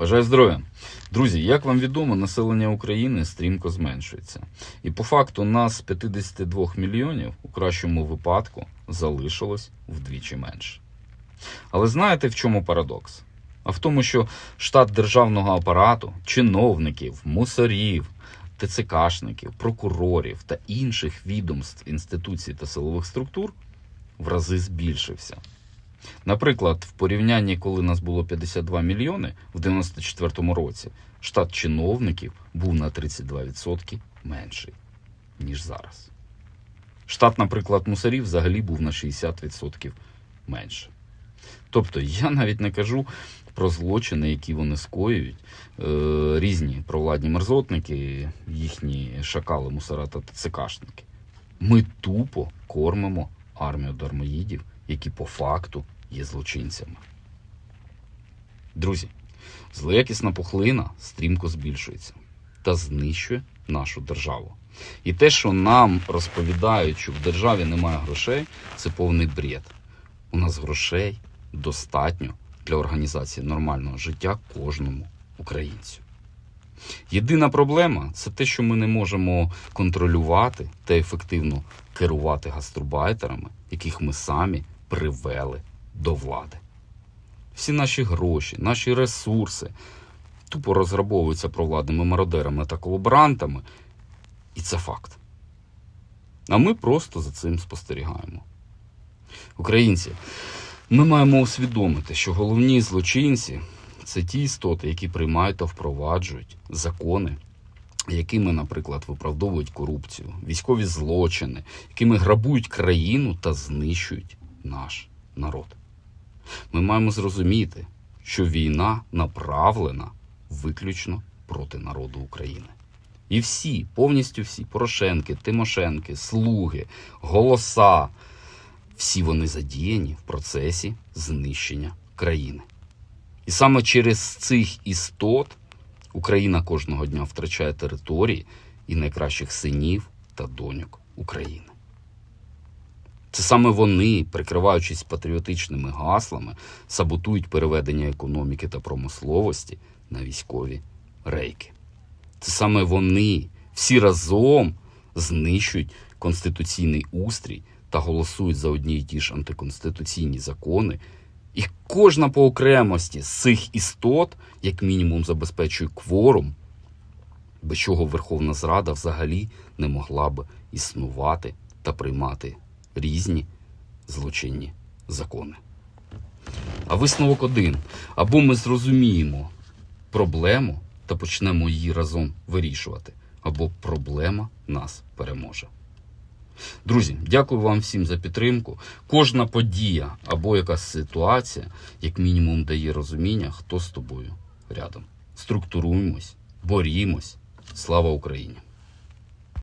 Бажаю здоров'я. Друзі, як вам відомо, населення України стрімко зменшується. І по факту нас з 52 мільйонів у кращому випадку залишилось вдвічі менше. Але знаєте, в чому парадокс? А в тому, що штат державного апарату, чиновників, мусорів, ТЦКшників, прокурорів та інших відомств, інституцій та силових структур в рази збільшився. Наприклад, в порівнянні, коли нас було 52 мільйони в 94-му році, штат чиновників був на 32% менший, ніж зараз. Штат, наприклад, мусорів взагалі був на 60% менше. Тобто я навіть не кажу про злочини, які вони скоюють, е, різні провладні мерзотники, їхні шакали, мусора та ТЦКшники. Ми тупо кормимо армію дармоїдів, які по факту є злочинцями. Друзі, злоякісна пухлина стрімко збільшується та знищує нашу державу. І те, що нам розповідають, що в державі немає грошей, це повний бред. У нас грошей достатньо для організації нормального життя кожному українцю. Єдина проблема це те, що ми не можемо контролювати та ефективно керувати гастробайтерами, яких ми самі привели до влади. Всі наші гроші, наші ресурси тупо розграбовуються провладними мародерами та колаборантами, і це факт. А ми просто за цим спостерігаємо. Українці, ми маємо усвідомити, що головні злочинці це ті істоти, які приймають та впроваджують закони, якими, наприклад, виправдовують корупцію, військові злочини, якими грабують країну та знищують наш народ. Ми маємо зрозуміти, що війна направлена виключно проти народу України. І всі, повністю всі Порошенки, Тимошенки, слуги, голоса, всі вони задіяні в процесі знищення країни. І саме через цих істот Україна кожного дня втрачає території і найкращих синів та доньок України. Це саме вони, прикриваючись патріотичними гаслами, саботують переведення економіки та промисловості на військові рейки. Це саме вони всі разом знищують конституційний устрій та голосують за одні й ті ж антиконституційні закони. І кожна по окремості з цих істот, як мінімум, забезпечує кворум, без чого Верховна Зрада взагалі не могла б існувати та приймати різні злочинні закони. А висновок один: або ми зрозуміємо проблему та почнемо її разом вирішувати, або проблема нас переможе. Друзі, дякую вам всім за підтримку. Кожна подія або якась ситуація, як мінімум, дає розуміння, хто з тобою рядом. Структуруємось, борімось. Слава Україні!